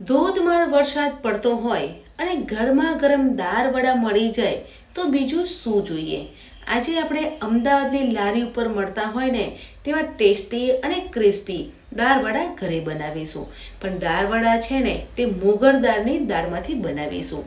ધોધમાર વરસાદ પડતો હોય અને ગરમા ગરમ દાળ વડા મળી જાય, તો બીજું શું જોઈએ? આજે આપણે અમદાવાદની લારી ઉપર મળતા હોય ને તેવા ટેસ્ટી અને ક્રિસ્પી દાળ વડા ઘરે બનાવીશું. પણ દાળવડા છે ને, તે મોગર દાળની દાળમાંથી બનાવીશું.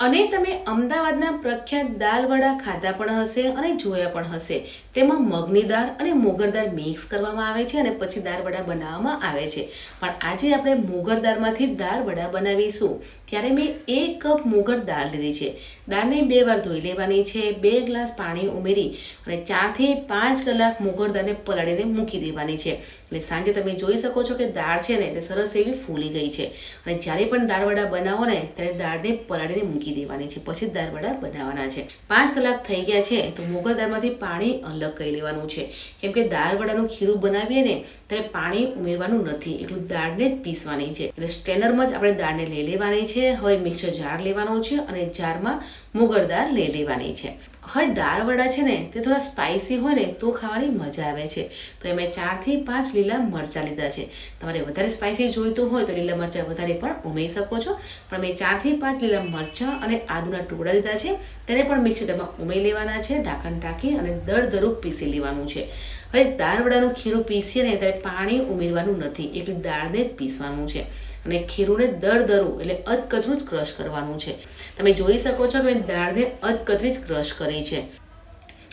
અને તમે અમદાવાદના પ્રખ્યાત દાલવડા ખાધા પણ હશે અને જોયા પણ હશે. તેમાં મગની દાળ અને મોગર દાળ મિક્સ કરવામાં આવે છે અને પછી દાળ વડા બનાવવામાં આવે છે. પણ આજે આપણે મોગર દાળમાંથી દાળ વડા બનાવીશું. ત્યારે મેં એક કપ મોગર દાળ લીધી છે. દાળને બે વાર ધોઈ લેવાની છે. બે ગ્લાસ પાણી ઉમેરી અને ચારથી પાંચ કલાક મુગર દાળને પલાળીને મૂકી દેવાની છે. એટલે સાંજે તમે જોઈ શકો છો કે દાળ છે ને તે સરસ એવી ફૂલી ગઈ છે. અને જ્યારે પણ દાળ વડા બનાવો ને, ત્યારે દાળને પલાળીને મૂકી દેવાની છે. પછી દાળવડા બનાવવાના છે. પાંચ કલાક થઈ ગયા છે, તો મુગર દાળમાંથી પાણી અલગ કરી લેવાનું છે. કેમ કે દાળવડાનું ખીરું બનાવીએ ને, ત્યારે પાણી ઉમેરવાનું નથી. એટલું દાળને જ પીસવાની છે. એટલે સ્ટેનરમાં જ આપણે દાળને લઈ લેવાની છે. હવે મિક્સર જાર લેવાનો છે અને જારમાં મોગર દાળ લઈ લેવાની છે. હવે દાળ વડા છે ને, તે થોડા સ્પાઇસી હોય ને, તો ખાવાની મજા આવે છે. તો એ મેં ચારથી પાંચ લીલા મરચાં લીધા છે. તમારે વધારે સ્પાઇસી જોઈતું હોય તો લીલા મરચાં વધારે પણ ઉમેરી શકો છો. પણ મેં ચારથી પાંચ લીલા મરચાં અને આદુના ટુકડા લીધા છે. તેને પણ મિક્સરમાં ઉમેરી લેવાના છે, ઢાંકણ ઢાંકી અને દરદરૂપ દરું પીસી લેવાનું છે. હવે દાળ વડાનું ખીરું પીસીએ ને, ત્યારે પાણી ઉમેરવાનું નથી. એટલે દાળને જ પીસવાનું છે. અને ખીરુંને દર દરું એટલે અધકચરું જ ક્રશ કરવાનું છે. તમે જોઈ શકો છો કે મેં દાળને અધકચરી જ ક્રશ કરી છે.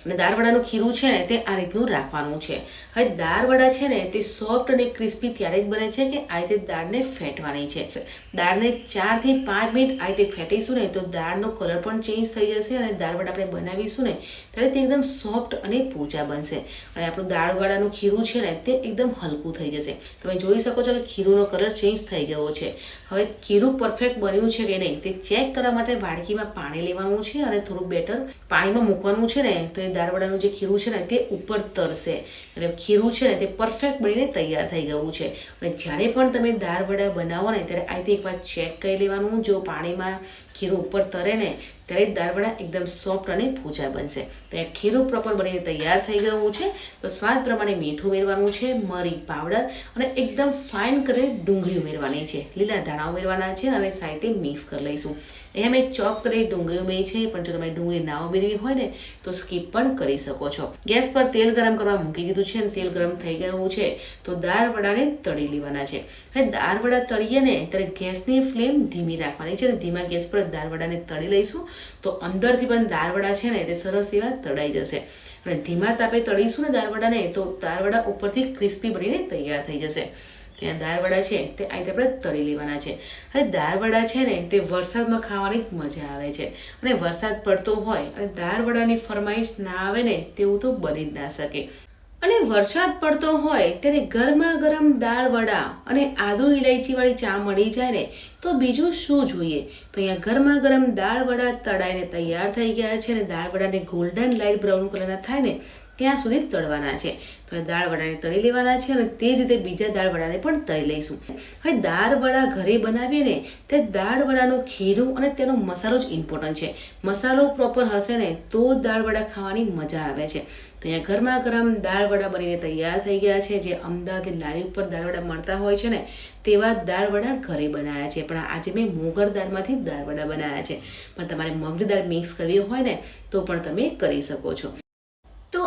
અને દાળવડાનું ખીરું છે ને તે આ રીતનું રાખવાનું છે. હવે દાળવડા છે ને તે સોફ્ટ અને ક્રિસ્પી ત્યારે જ બને છે કે આ રીતે દાળને ફેટવાની છે. દાળને ચારથી પાંચ મિનિટ આ રીતે ફેટીશું ને તો દાળનો કલર પણ ચેન્જ થઈ જશે અને દાળવડા આપણે બનાવીશું ને ત્યારે તે એકદમ સોફ્ટ અને પૂજા બનશે. અને આપણું દાળવડાનું ખીરું છે ને તે એકદમ હલકું થઈ જશે. તમે જોઈ શકો છો કે ખીરુંનો કલર ચેન્જ થઈ ગયો છે. હવે ખીરું પરફેક્ટ બન્યું છે કે નહીં તે ચેક કરવા માટે વાડકીમાં પાણી લેવાનું છે અને થોડું બેટર પાણીમાં મૂકવાનું છે ને તો એ દાળવડાનું જે ખીરું છે ને, તે ઉપર તરશે એટલે ખીરું છે ને, તે પરફેક્ટ બનીને તૈયાર થઈ ગયું છે. અને જ્યારે પણ તમે દાળ વડા બનાવો ને, ત્યારે આ રીતે એકવાર ચેક કરી લેવાનું. જો પાણીમાં ખીરું ઉપર તરે ને ત્યારે દાળવડા એકદમ સોફ્ટ અને ભૂજા બનશે. તો એ ખીરું પ્રોપર બનીને તૈયાર થઈ ગયું છે. તો સ્વાદ પ્રમાણે મીઠું ઉમેરવાનું છે, મરી પાવડર અને એકદમ ફાઇન કરીને ડુંગળી ઉમેરવાની છે. લીલા ધાણા ઉમેરવાના છે અને સાઈડે મિક્સ કરી લઈશું. અહીંયા મેં ચોપ કરી ડુંગળી ઉમેરી છે, પણ જો તમારે ડુંગળી ના ઉમેરવી હોય ને, તો સ્કીપ પણ કરી શકો છો. ગેસ પર તેલ ગરમ કરવા મૂકી દીધું છે અને તેલ ગરમ થઈ ગયું છે. તો દાળ વડાને તળી લેવાના છે. હવે દાળ વડા તળીએ ને, ત્યારે ગેસની ફ્લેમ ધીમી રાખવાની છે અને ધીમા ગેસ પર દાળ વડાને તળી લઈશું. તો અંદરથી પણ દારવડા છે ને તે સરસ એવા તળાઈ જશે. અને ધીમા તાપે તળીશું ને દાળ વડાને તો દાળ વડા ઉપરથી ક્રિસ્પી બનીને તૈયાર થઈ જશે. ત્યાં દાળ વડા છે તે આ રીતે આપણે તળી લેવાના છે. હવે દાળવડા છે ને તે વરસાદમાં ખાવાની જ મજા આવે છે. અને વરસાદ પડતો હોય અને દાળ વડાની ફરમાઈશ ના આવે ને તેવું તો બની જ ના શકે. અને વરસાદ પડતો હોય ત્યારે ગરમા ગરમ દાળ વડા અને આદુ ઇલાયચીવાળી ચા મળી જાય ને, તો બીજું શું જોઈએ? તો અહીંયા ગરમા ગરમ દાળ વડા તળાઈને તૈયાર થઈ ગયા છે અને દાળ વડાને ગોલ્ડન લાઇટ બ્રાઉન કલરના થાય ને ત્યાં સુધી તળવાના છે. તો દાળ વડાને તળી લેવાના છે અને તે જ રીતે બીજા દાળ વડાને પણ તળી લઈશું. હવે દાળ વડા ઘરે બનાવીએ ને તે દાળ વડાનું ખીરું અને તેનો મસાલો જ ઇમ્પોર્ટન્ટ છે. મસાલો પ્રોપર હશે ને તો દાળ વડા ખાવાની મજા આવે છે. તો અહીંયા ગરમા ગરમ દાળ વડા બનીને તૈયાર થઈ ગયા છે. જે અમદાવાદની લારી ઉપર દાળ વડા મળતા હોય છે ને તેવા દાળ વડા ઘરે બનાવ્યા છે. પણ આજે મેં મોગર દાળમાંથી દાળ વડા બનાવ્યા છે. પણ તમારે મગની દાળ મિક્સ કરવી હોય ને તો પણ તમે કરી શકો છો.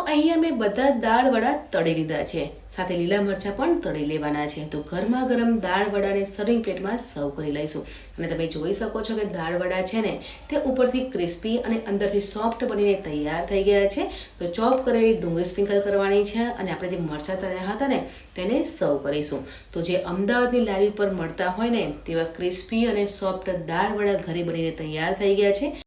અહીંયા મેં બધા દાળ વડા તળી લીધા છે. સાથે લીલા મરચાં પણ તળી લેવાના છે. તો ગરમા ગરમ દાળ વડાને સર્વિંગ પ્લેટમાં સર્વ કરી લઈશું. અને તમે જોઈ શકો છો કે દાળ વડા છે ને, તે ઉપરથી ક્રિસ્પી અને અંદરથી સોફ્ટ બનીને તૈયાર થઈ ગયા છે. તો ચોપ કરેલી ડુંગળી સ્પ્રિંકલ કરવાની છે અને આપણે જે મરચાં તળ્યા હતા ને, તેને સર્વ કરીશું. તો જે અમદાવાદની લારી ઉપર મળતા હોય ને, તેવા ક્રિસ્પી અને સોફ્ટ દાળ વડા ઘરે બનીને તૈયાર થઈ ગયા છે.